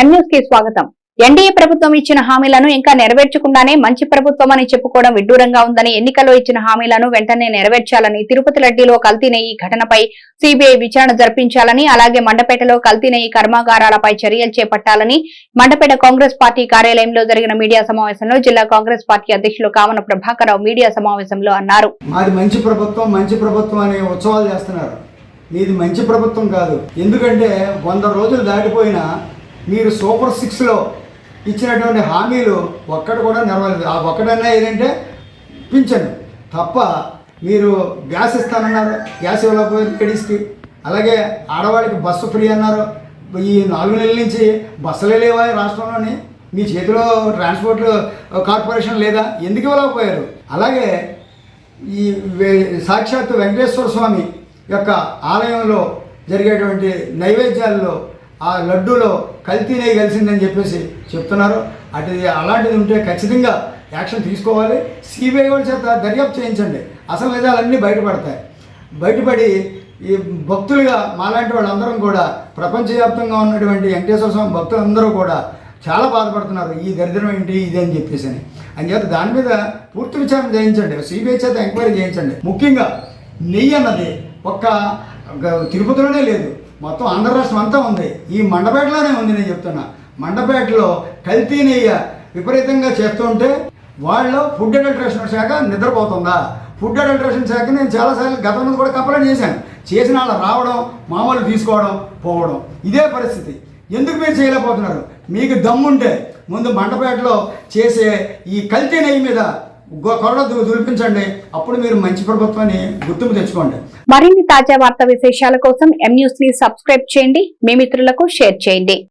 కి స్వాగతం. ఎన్డీఏ ప్రభుత్వం ఇచ్చిన హామీలను ఇంకా నెరవేర్చకుండానే మంచి ప్రభుత్వం అని చెప్పుకోవడం విడ్డూరంగా ఉందని ఎన్నికల్లో ఇచ్చిన హామీలను వెంటనే నెరవేర్చాలని తిరుపతి రెడ్డిలో కల్తీ ఈ ఘటనపై సిబిఐ విచారణ జరిపించాలని అలాగే మండపేటలో కల్తీ కర్మాగారాలపై చర్యలు చేపట్టాలని మండపేట కాంగ్రెస్ పార్టీ కార్యాలయంలో జరిగిన మీడియా సమావేశంలో జిల్లా కాంగ్రెస్ పార్టీ అధ్యక్షులు కామన ప్రభాకరరావు మీడియా సమావేశంలో అన్నారు. మాది మంచి ప్రభుత్వం మంచి ప్రభుత్వం అనే ఉత్సవాలు చేస్తున్నారు. మంచి ప్రభుత్వం కాదు. ఎందుకంటే వంద రోజులు దాటిపోయినా మీరు సూపర్ సిక్స్లో ఇచ్చినటువంటి హామీలు ఒక్కటి కూడా నెరవేరలేదు. ఆ ఒక్కటన్నా ఏంటంటే పింఛను. తప్ప మీరు గ్యాస్ ఇస్తానన్నారు. గ్యాస్ ఇవ్వలేకపోయారు లేడీస్కి అలాగే ఆడవాళ్ళకి బస్సు ఫ్రీ అన్నారు. ఈ నాలుగు నెలల నుంచి బస్సులే లేవా రాష్ట్రంలోని? మీ చేతిలో ట్రాన్స్పోర్ట్ కార్పొరేషన్ లేదా? ఎందుకు ఇవ్వలేకపోయారు? అలాగే ఈ సాక్షాత్ వెంకటేశ్వర స్వామి యొక్క ఆలయంలో జరిగేటువంటి నైవేద్యాల్లో ఆ లడ్డూలో కల్తీ నెయ్యి కలిసిందని చెప్పేసి చెప్తున్నారు. అటు అలాంటిది ఉంటే ఖచ్చితంగా యాక్షన్ తీసుకోవాలి. సిబిఐ వాళ్ళ చేత దర్యాప్తు చేయించండి. అసలు నిజాలన్నీ బయటపడతాయి. బయటపడి ఈ భక్తులుగా మాలాంటి వాళ్ళందరం కూడా ప్రపంచవ్యాప్తంగా ఉన్నటువంటి వెంకటేశ్వర స్వామి భక్తులందరూ కూడా చాలా బాధపడుతున్నారు. ఈ దరిద్రం ఏంటి? ఇది అని చెప్పేసి అని చేత దాని మీద పూర్తి విచారణ చేయించండి. సిబిఐ చేత ఎంక్వైరీ చేయించండి. ముఖ్యంగా నెయ్యి అన్నది ఒక్క తిరుపతిలోనే లేదు. మొత్తం ఆంధ్ర రాష్ట్రం అంతా ఉంది. ఈ మండపేటలోనే ఉంది నేను చెప్తున్నా. మండపేటలో కల్తీ నెయ్యి విపరీతంగా చేస్తుంటే వాళ్ళు ఫుడ్ అడల్ట్రేషన్ శాఖ నిద్రపోతుందా? ఫుడ్ అడల్ట్రేషన్ శాఖ నేను చాలాసార్లు గతంలో కూడా కంప్లైంట్ చేశాను. చేసిన వాళ్ళు రావడం మామూలు తీసుకోవడం పోవడం ఇదే పరిస్థితి. ఎందుకు మీరు చేయలేకపోతున్నారు? మీకు దమ్ముంటే ముందు మండపేటలో చేసే ఈ కల్తీ నెయ్యి మీద కొరడ దులిపించండి. అప్పుడు మీరు మంచి ప్రభుత్వాన్ని గుర్తింపు తెచ్చుకోండి. మరిన్ని తాజా వార్తా విశేషాల కోసం ఎం న్యూస్ని సబ్స్క్రైబ్ చేయండి. మీ మిత్రులకు షేర్ చేయండి.